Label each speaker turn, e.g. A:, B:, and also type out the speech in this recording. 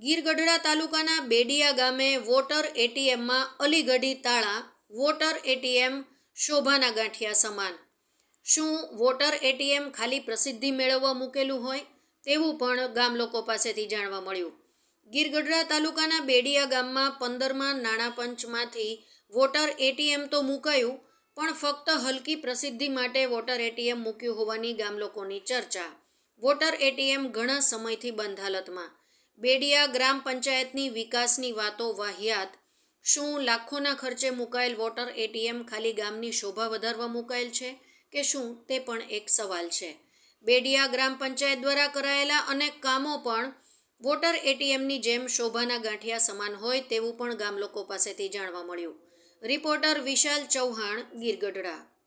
A: ગીરગઢડા તાલુકાના બેડિયા ગામે વોટર એટીએમમાં અલીગઢી તાળા, વોટર એટીએમ શોભાના ગાંઠિયા સમાન. શું વોટર એટીએમ ખાલી પ્રસિદ્ધિ મેળવવા મૂકેલું હોય તેવું પણ ગામ લોકો પાસેથી જાણવા મળ્યું. ગીરગઢડા તાલુકાના બેડિયા ગામમાં પંદરમાં નાણાં પંચમાંથી વોટર એટીએમ તો મુકાયું, પણ ફક્ત હલકી પ્રસિદ્ધિ માટે વોટર એટીએમ મૂક્યું હોવાની ગામ લોકોની ચર્ચા. વોટર એટીએમ ઘણા સમયથી બંધ હાલતમાં. બેડિયા ગ્રામ પંચાયતની વિકાસની વાતો વાહિયાત. શું લાખોના ખર્ચે મુકાયેલ વોટર એટીએમ ખાલી ગામની શોભા વધારવા મુકાયેલ છે કે શું તે પણ એક સવાલ છે? બેડિયા ગ્રામ પંચાયત દ્વારા કરાયેલા અનેક કામો પણ વોટર એટીએમની જેમ શોભાના ગાંઠિયા સમાન હોય તેવું પણ ગામ લોકો પાસેથી જાણવા મળ્યું. રિપોર્ટર વિશાલ ચૌહાણ ગીરગઢડા.